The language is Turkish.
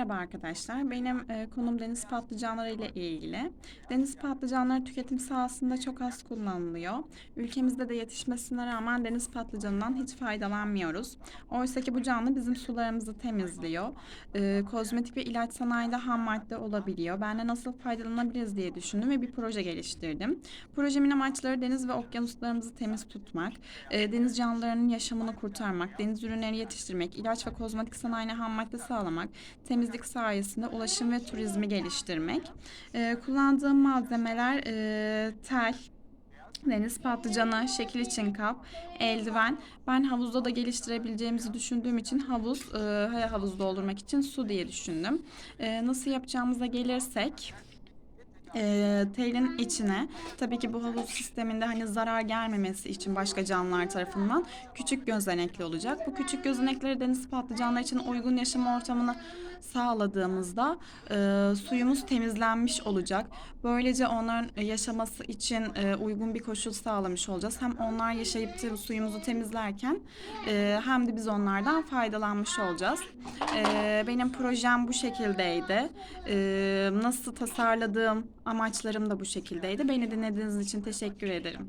Merhaba arkadaşlar. Benim e, konum deniz patlıcanları ile ilgili. Deniz patlıcanları tüketim sahasında çok az kullanılıyor. Ülkemizde de yetişmesine rağmen deniz patlıcanından hiç faydalanmıyoruz. Oysa ki bu canlı bizim sularımızı temizliyor. E, kozmetik ve ilaç sanayinde ham madde olabiliyor. Ben de nasıl faydalanabiliriz diye düşündüm ve bir proje geliştirdim. Projemin amaçları deniz ve okyanuslarımızı temiz tutmak, e, deniz canlılarının yaşamını kurtarmak, deniz ürünleri yetiştirmek, ilaç ve kozmetik sanayine ham madde sağlamak, temizlik sayesinde ulaşım ve turizmi geliştirmek. Ee, kullandığım malzemeler e, tel, deniz patlıcanı, şekil için kap, eldiven. Ben havuzda da geliştirebileceğimizi düşündüğüm için havuz, e, havuz doldurmak için su diye düşündüm. E, nasıl yapacağımıza gelirsek e, telin içine tabii ki bu havuz sisteminde hani zarar gelmemesi için başka canlılar tarafından küçük gözenekli olacak. Bu küçük gözenekleri deniz patlıcanları için uygun yaşam ortamını sağladığımızda e, suyumuz temizlenmiş olacak. Böylece onların yaşaması için e, uygun bir koşul sağlamış olacağız. Hem onlar yaşayıp suyumuzu temizlerken e, hem de biz onlardan faydalanmış olacağız. E, benim projem bu şekildeydi. E, nasıl tasarladığım amaçlarım da bu şekildeydi. Beni dinlediğiniz için teşekkür ederim.